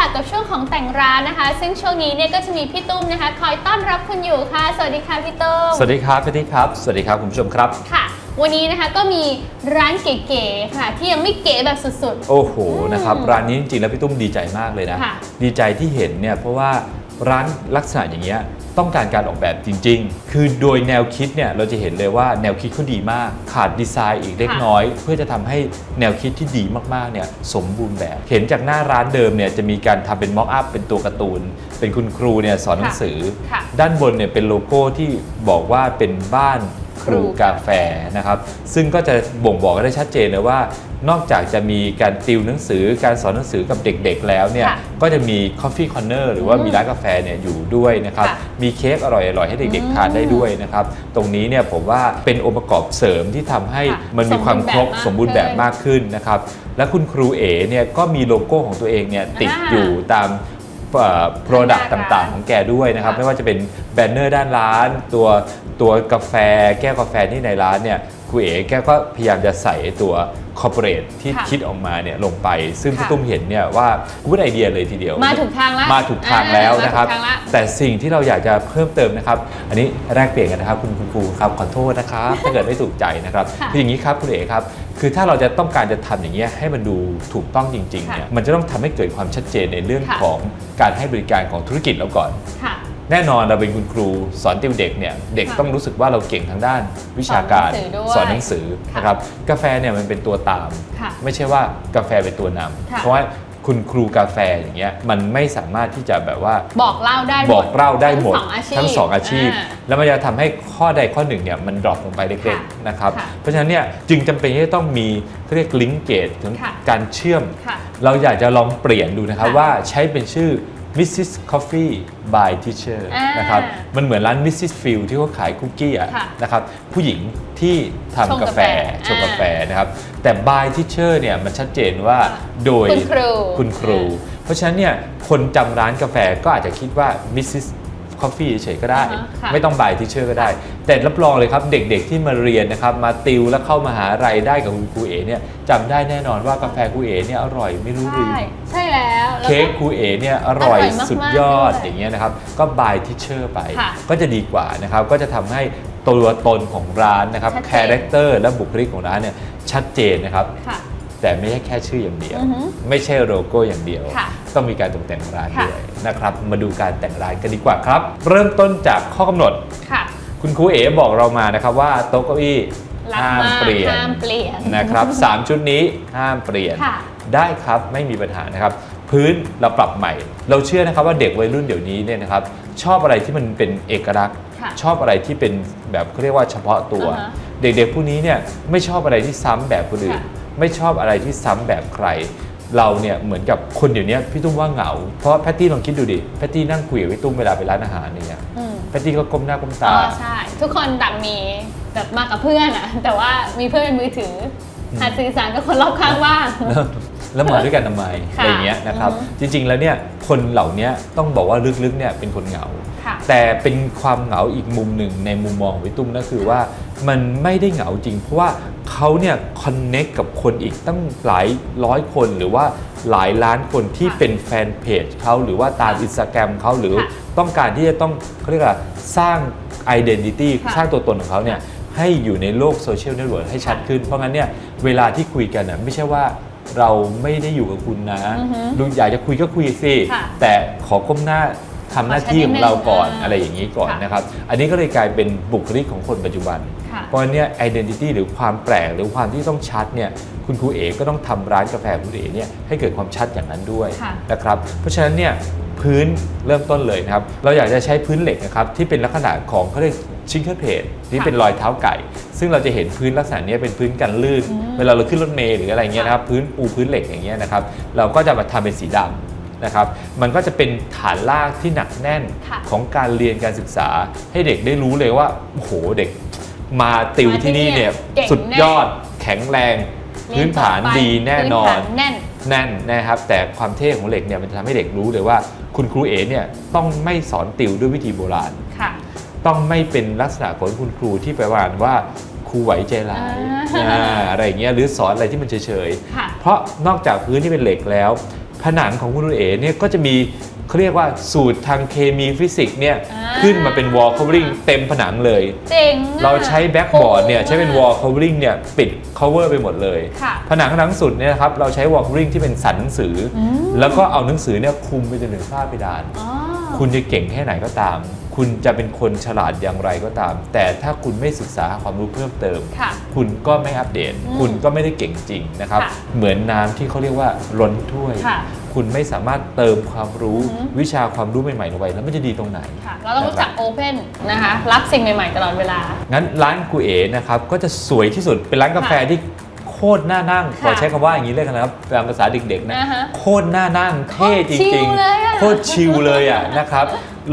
เรื่องร้านค่ะกับช่วงของแต่งร้านนะคะ ซึ่งช่วงนี้เนี่ยก็จะมีพี่ตุ้มนะคะ คอยต้อนรับคุณอยู่ค่ะ สวัสดีค่ะพี่ตุ้มสวัสดีครับพี่ที่ครับ สวัสดีครับคุณผู้ชมครับ ค่ะ วันนี้นะคะก็มีร้านเก๋ๆค่ะ ที่ยังไม่เก๋แบบสุด โอ้โหอืมนะครับร้านนี้จริงๆแล้วพี่ตุ้มดีใจมากเลยนะ ค่ะ ดีใจที่เห็นเนี่ยเพราะว่าร้านลักษณะอย่างเงี้ย ต้องการการออกแบบจริง ๆ คือโดยแนวคิดเนี่ยเราจะเห็นเลยว่าแนวคิดเขาดีมาก ขาดดีไซน์อีกเล็กค่ะน้อย เพื่อจะทำให้แนวคิดที่ดีมากๆเนี่ยสมบูรณ์แบบ เห็นจากหน้าร้านเดิมเนี่ยจะมีการทำเป็นม็อกอัพเป็นตัวการ์ตูน เป็นคุณครูเนี่ยสอนหนังสือค่ะด้านบนเนี่ยเป็นโลโก้ที่บอกว่าเป็นบ้าน ครูกาแฟนะครับ ซึ่งก็จะบ่งบอกกันได้ชัดเจนเลยว่า นอกจากจะมีการติวหนังสือการสอนหนังสือกับเด็กๆ แล้วเนี่ยค่ะก็จะมี Coffee Corner หรือว่าอืมมีร้านกาแฟเนี่ยอยู่ด้วยนะครับค่ะมีเค้กอร่อยๆ ให้เด็กอืมๆทานได้ด้วยนะครับ ตรงนี้เนี่ยผมว่าเป็นองค์ประกอบเสริมที่ทำให้ค่ะมันมีความครบสสมมบูบูรรณ์ณ์แบแบบบมากขึ้นนะครับ และคุณครูเอ๋เนี่ยก็มีโลโก้ของตัวเองเนี่ยติดอ่าอยู่ตาม เอ่อ product หน้าร้านต่างๆ ของแกด้วยนะครับค่ะไม่ว่าจะเป็นแบนเนอร์ด้านร้าน ตัวตัวกาแฟ แก้วกาแฟที่ในร้านเนี่ยครูเอ๋แกก็พยายามจะใส่ตัวคอร์ปอเรทที่ค่ะคิดออกมาเนี่ยลงไป ซึ่งค่ะพี่ตุ้มเห็นเนี่ยว่ากูดไอเดียเลยทีเดียว มาถูกทางแล้วมาถูกทางแล้วอ่านะครับมาถูกทางละแต่สิ่งที่เราอยากจะเพิ่มเติมนะครับ อันนี้แลกเปลี่ยนกันนะครับ คุณคุณครูครับขอโทษนะครับ ถ้าเกิดไม่ถูกใจนะครับค่ะคืออย่างนี้ครับคุณเอ๋ครับ คือถ้าเราจะต้องการจะทำอย่างเงี้ยให้มันดูถูกต้องจริงๆค่ะเนี่ยมันจะต้องทำให้เกิดความชัดเจนในเรื่องค่ะของการให้บริการของธุรกิจเราก่อนค่ะแน่นอนเราเป็นคุณครูสอนติวเด็กเนี่ยเด็กค่ะต้องรู้สึกว่าเราเก่งทางด้านวิชาการสอนหนังสือด้วยสอนหนังสือค่ะนะครับกาแฟเนี่ยมันเป็นตัวตามค่ะไม่ใช่ว่ากาแฟเป็นตัวนำค่ะเพราะว่า คุณครูกาแฟอย่างเงี้ยมันไม่สามารถที่จะแบบว่าบอกเล่าได้หมดบอกเล่าได้หมดทั้งสองอาชีพทั้งสองอาชีพอ่าแล้วมันจะทำให้ข้อใดข้อหนึ่งเนี่ยมันดรอปลงไปเล็กค่ะๆนะครับค่ะเพราะฉะนั้นเนี่ยจึงจำเป็นที่จะต้องมีเขาเรียกลิงก์เกตถึงค่ะการเชื่อมค่ะเราอยากจะลองเปลี่ยนดูนะครับค่ะว่าใช้เป็นชื่อ Mrs. Coffee by Teacher อ่านนะครับมันเหมือนร้าน Mrs. Phil ที่เขาขายคุกกี้อะค่ะนะครับผู้หญิงที่ชงทำกาแฟกาแฟชงกาแฟนะครับแต่ by Teacher เนี่ยมันชัดเจนว่าโดยคุณครูคุณครู เพราะฉะนั้นเนี่ยคนจำร้านกาแฟก็อาจจะคิดว่า Mrs. Coffee เฉยๆก็ได้ อ่าฮะค่ะ ไม่ต้องบายทิเชอร์ก็ได้ แต่รับรองเลยครับเด็กๆที่มาเรียนนะครับมาติวแล้วเข้ามาหารายได้กับคุณครูเอ๋เนี่ยจำได้แน่นอนว่ากาแฟครูเอ๋เนี่ยอร่อยไม่รู้ลืมใช่ใช่แล้วแล้วเค้กครูเอ๋เนี่ยอร่อยอร่อยมากๆสุดยอดด้วยอย่างเงี้ยนะครับก็บายทิเชอร์ไป ค่ะก็จะดีกว่านะครับก็จะทำให้ตัวตนของร้านนะครับชัดเจน คาแรคเตอร์และบุคลิกของร้านเนี่ยชัดเจนนะครับ ค่ะ แต่ไม่ใช่แค่ชื่ออย่างเดียว อือหือไม่ใช่โลโก้อย่างเดียว ค่ะต้องมีการตกแต่งร้านค่ะ ด้วยนะครับ มาดูการแต่งร้านกันดีกว่าครับ เริ่มต้นจากข้อกำหนด ค่ะ คุณครูเอ๋บอกเรามานะครับว่าโต๊ะเก้าอี้รักห้ามมากเปลี่ยนห้ามเปลี่ยน นะครับสามชุดนี้ห้ามเปลี่ยน ค่ะ ได้ครับไม่มีปัญหานะครับ พื้นเราปรับใหม่ เราเชื่อนะครับว่าเด็กวัยรุ่นเดี๋ยวนี้เนี่ยนะครับ ชอบอะไรที่มันเป็นเอกลักษณ์ ค่ะชอบอะไรที่เป็นแบบเขาเรียกว่าเฉพาะตัว อ่าฮะเด็กๆผู้นี้เนี่ยไม่ชอบอะไรที่ซ้ำแบบคนอื่น ค่ะ ไม่ชอบอะไรที่ซ้ำแบบใคร เราเนี่ยเหมือนกับคนเดี๋ยวนี้พี่ตุ้มว่าเหงา เพราะแพตตี้ลองคิดดูดิแพตตี้นั่งคุยกับพี่ตุ้มเวลาไปร้านอาหารเนี่ยอืมแพตตี้ก็ก้มหน้าก้มอ๋ตาอใช่ ทุกคนต่างมีแบบมากับเพื่อนอะแต่ว่ามีเพื่อนเป็นมือถืออหาสื่อสารกับคนรอบข้างบ้างแล้วแล้วมาด้วยกันทำไมค่ะอะไรอย่างเงี้ยนะครับอือฮึจริง ๆ แล้วเนี่ยคนเหล่านี้ต้องบอกว่าลึกๆเนี่ยเป็นคนเหงาค่ะ แต่เป็นความเหงาอีกมุมหนึ่งในมุมมองของพี่ตุ้มนั่นคือว่ามันไม่ได้เหงาจริง เพราะว่าเขาเนี่ยคอนเน็กกับคนอีกตั้งหลายร้อยคนหรือว่าหลายล้านคนที่ค่ะเป็นแฟนเพจเขาหรือว่าตามค่ะอินสตาแกรมเขาหรือค่ะต้องการที่จะต้องเขาเรียกว่าสร้าง identity ค่ะสร้างตัวตนของเขาเนี่ยให้อยู่ในโลกโซเชียลเน็ตเวิร์กให้ชัดขึ้น เพราะงั้นเนี่ยเวลาที่คุยกันน่ะไม่ใช่ว่าเราไม่ได้อยู่กับคุณนะอือฮึดูอยากจะคุยก็คุยสิค่ะแต่ขอก้มหน้า ทำหน้าที่ของเราก่อนขอชัดนิดนึงอะไรอย่างนี้ก่อนค่ะนะครับ อันนี้ก็เลยกลายเป็นบุคลิกของคนปัจจุบันค่ะเพราะฉะนั้นเนี่ย identity หรือความแปลกหรือความที่ต้องชัดเนี่ยคุณครูเอ๋ก็ต้องทำร้านกาแฟคุณเอ๋เนี่ยให้เกิดความชัดอย่างนั้นด้วยค่ะนะครับ เพราะฉะนั้นเนี่ยพื้นเริ่มต้นเลยนะครับ เราอยากจะใช้พื้นเหล็กนะครับที่เป็นลักษณะของเขาเรียกชิงเกิลเพจที่เป็นรอยเท้าไก่ ซึ่งเราจะเห็นพื้นลักษณะเนี้ยเป็นพื้นกันลื่นอืมเวลาเราขึ้นรถเมล์หรืออะไรเงี้ยนะครับพื้นปูพื้นเหล็กอย่างเงี้ยนะครับเราก็จะมาทำเป็นสีดำ นะครับมันก็จะเป็นฐานรากที่หนักแน่นค่ะของการเรียนการศึกษา ให้เด็กได้รู้เลยว่าโอ้โหเด็กมาติวที่นี่เนี่ยเก่งสุดแน่ยอดแข็งแรงพื้นฐานดีแน่นอนพื้ฐาแน่นแน่นนะครับ แต่ความเท่ของเหล็กเนี่ยมันจะทำให้เด็กรู้เลยว่า คุณครูเอ๋เนี่ยต้องไม่สอนติวด้วยวิธีโบราณค่ะต้องไม่เป็นลักษณะของคุณครูที่ไปว่าว่าครูไหวใจร้ายอ่าอ่าอะไรอย่างเงี้ยหรือสอนอะไรที่มันเฉยค่ะๆเพราะนอกจากพื้นที่เป็นเหล็กแล้ว ผนังของคุณเอ๋เนี่ยก็จะมีเขาเรียกว่าสูตรทางเคมีฟิสิกส์เนี่ยอ่า ขึ้นมาเป็น wall covering เต็มผนังเลย เจ๋งอะเราใช้แบ็กบอร์ดเนี่ยใช้เป็น wall covering เนี่ยปิด cover ไปหมดเลย ค่ะ ผนังหนังสุดเนี่ยนะครับเราใช้ wall covering ที่เป็นสันหนังสืออม แล้วก็เอาหนังสือเนี่ยคลุมไปจนถึงฝ้าเพดาน อ๋อ คุณจะเก่งแค่ไหนก็ตาม คุณจะเป็นคนฉลาดอย่างไรก็ตาม แต่ถ้าคุณไม่ศึกษาความรู้เพิ่มเติม ค่ะ คุณก็ไม่อัปเดต อืมคุณก็ไม่ได้เก่งจริงนะครับ ค่ะเหมือนน้ำที่เขาเรียกว่าล้นถ้วย ค่ะคุณไม่สามารถเติมความรู้อือหือ วิชาความรู้ใหม่ๆลงไปแล้วมันจะดีตรงไหน ค่ะ เราต้องรู้จักโอเพนนะคะ รับสิ่งใหม่ ๆ ตลอดเวลา งั้นร้านกูเอ๋นะครับก็จะสวยที่สุดเป็นร้านกาแฟที่โคตรน่านั่งค่ะขอใช้คำว่าอย่างนี้เลยกันนะครับตามภาษาเด็กๆนะอ่าฮะโคตรน่านั่งเท่จโคตรชิริลงเลยอะ ๆ โคตรชิลเลยอะนะครับ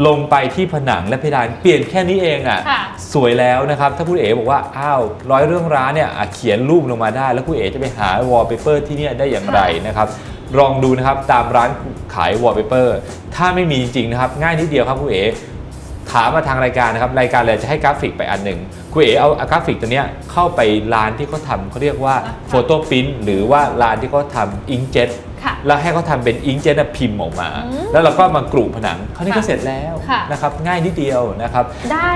ลงไปที่ผนังและเพดานเปลี่ยนแค่นี้เองอะค่ะ สวยแล้วนะครับ ถ้าคุณเอ๋บอกว่าอ้าวร้อยเรื่องร้านเนี่ยอะเขียนรูปลงมาได้ แล้วคุณเอ๋จะไปหาวอลเปเปอร์ที่เนี่ยได้อย่างไรนะครับ ลองดูนะครับตามร้านขายวอลเปเปอร์ถ้าไม่มีจริงๆนะครับ ง่ายนิดเดียวครับคุณเอ๋ ถามมาทางรายการนะครับ รายการเลยจะให้กราฟิกไปอันหนึ่งคุณเอ๋เอากราฟิกตัวเนี้ยเข้าไปร้านที่เขาทำเขาเรียกว่าอ่าโฟโต้พิมพ์หรือว่าร้านที่เขาทำอิงเจ็ตค่ะ แล้วให้เขาทำเป็นอิงเจ็ตพิมพ์ออกมา อืมแล้วเราก็มากรุผนังเขาวนี่ก็ค่ะเสร็จแล้วค่ะ นะครับง่ายนิดเดียวนะครับ ได้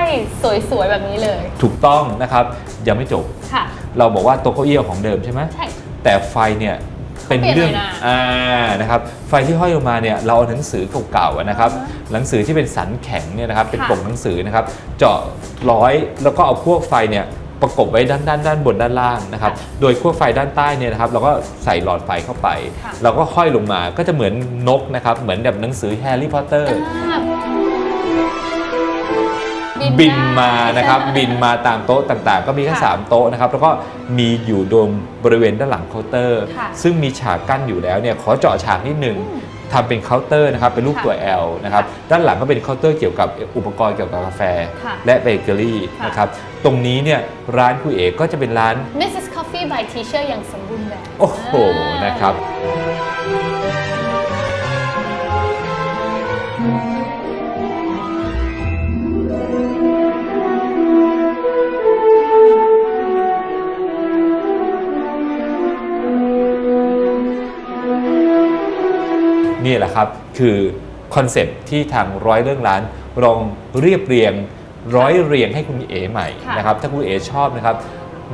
สวยๆแบบนี้เลย ถูกต้องนะครับยังไม่จบ ค่ะ เราบอกว่าโต๊ะเก้าอี้ของเดิมใช่ไหมใช่ แต่ไฟเนี่ยเป็นเขาเปลี่เรื่ยอนงหน่อยนะอ่านะครับไฟที่ห้อยลงมาเนี่ยเราเอาหนังสือเก่าๆอะนะครับอ่าฮะหนังสือที่เป็นสันแข็งเนี่ยนะครับเป็นค่ะ ปกหนังสือนะครับ เจาะร้อยแล้วก็เอาพวกไฟเนี่ย ประกบไว้ด้านด้านด้านบนด้านล่างนะครับ โดยขั้วไฟด้านใต้เนี่ยนะครับเราก็ใส่หลอดไฟเข้าไปค่ะเราก็ห้อยลงมาก็จะเหมือนนกนะครับ เหมือนแบบหนังสือแฮร์รี่พอตเตอร์อ่าบินมานะครับบินมาตามโต๊ะต่างๆ ก็มีแค่ค่ะสามโต๊ะนะครับ แล้วก็มีอยู่ตรงบริเวณด้านหลังเคาน์เตอร์ค่ะซึ่งมีฉากกั้นอยู่แล้วเนี่ยขอเจาะฉากนิดหนึ่ง ทำเป็นเคาน์เตอร์นะครับเป็นรูปค่ะตัว L นะครับด้านหลังก็เป็นเคาน์เตอร์เกี่ยวกับอุปกรณ์เกี่ยวกับกาแฟ ค่ะและเบเกอรี่ค่ะ นะครับตรงนี้เนี่ยร้านคุยเอกก็จะเป็นร้าน Mrs. Coffee by Teacher อย่างสมบูรณ์แบบ โอ้โหนะครับ นี่แหละครับ คือคอนเซปต์ที่ทางร้อยเรื่องร้านลองเรียบเรียงร้อยเรียงให้คุณเอ๋ใหม่ค่ะนะครับ ถ้าคุณเอ๋ชอบนะครับ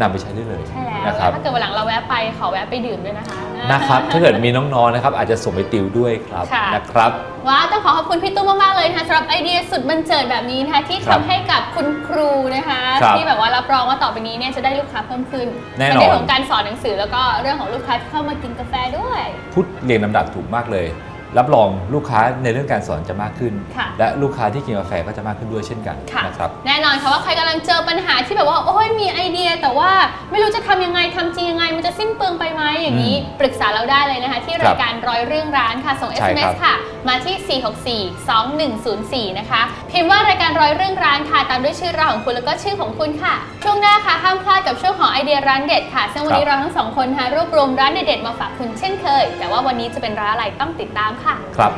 นำไปใช้ได้เลยใช่แล้วนะครับถ้าเกิดวันหลังเราแวะไปขอแวะไปดื่มด้วยนะคะนะครับ ถ้าเกิดมีน้องๆนะครับ อาจจะส่งไปติวด้วยครับค่ะนะครับว้าวต้องขอขอบคุณพี่ตุ้มมากๆเลยนะคะสำหรับไอเดียสุดบันเจิดแบบนี้นะคะที่ครับทำให้กับคุณครูนะคะครับที่แบบว่ารับรองว่าต่อไปนี้เนี่ยจะได้ลูกค้าเพิ่มขึ้นแน่นอนในเรื่องของการสอนหนังสือแล้วก็เรื่องของลูกค้าที่เข้ามากินกาแฟด้วย พูดเรียงลำดับถูกมากเลย รับรองลูกค้าในเรื่องการสอนจะมากขึ้น ค่ะ และลูกค้าที่กินกาแฟก็จะมากขึ้นด้วยเช่นกันค่ะ นะครับ แน่นอนค่ะว่าใครกำลังเจอปัญหาที่แบบว่าโอ้ยมีไอเดีย แต่ว่าไม่รู้จะทำยังไงทำจริงยังไง มันจะสิ้นเปลืองไปไหมอย่างนี้ ปรึกษาเราได้เลยนะคะ ที่ครัราบยการร้อยเรื่องร้านค่ะส่ง ใช่ครั SMS บค่ะ มาที่ 464-2104 นะคะ พิมพ์ว่ารายการ ร้อยเรื่องร้านค่ะ ตามด้วยชื่อเราของคุณแล้วก็ชื่อของคุณค่ะ ช่วงหน้าค่ะห้ามพลาดกับช่วงของไอเดียร้านเด็ดค่ะ ซึ่งวันนี้เราทั้งสองคนค่ะรวบรวมร้านเด็ดๆมาฝากคุณเช่นเคย แต่ว่าวันนี้จะเป็นร้านอะไรต้องติดตามค่ะ ครับ